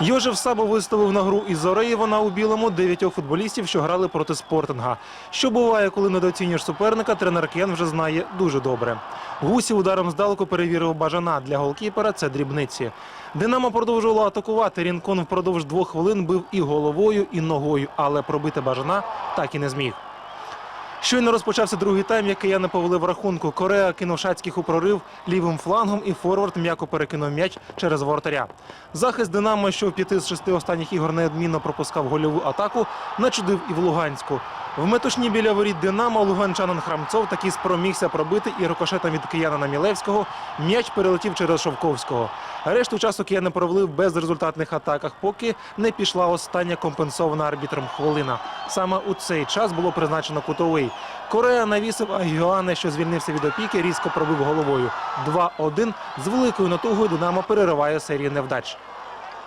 Йожев Сабо виставив на гру із Зореї вона у білому дев'ятьох футболістів, що грали проти спортинга. Що буває, коли недооцінюєш суперника, тренер Кен вже знає дуже добре. Гусів ударом здалеку перевірив бажана. Для голкіпера це дрібниці. Динамо продовжувало атакувати. Рінкон впродовж двох хвилин бив і головою, і ногою, але пробити бажана так і не зміг. Щойно розпочався другий тайм, який я не повели в рахунку. Корея кинув шацьких у прорив лівим флангом і форвард м'яко перекинув м'яч через воротаря. Захист Динамо, що в п'яти з шести останніх ігор неодмінно пропускав гольову атаку, начудив і в Луганську. В метушні біля воріт Динамо луганчанин Храмцов таки спромігся пробити і рикошетом від киянина Мілевського м'яч перелетів через Шовковського. Решту часу кияни провели в безрезультатних атаках, поки не пішла остання компенсована арбітром хвилина. Саме у цей час було призначено кутовий. Корея навісив Агіоане, що звільнився від опіки, різко пробив головою. 2-1. З великою натугою Динамо перериває серію невдач.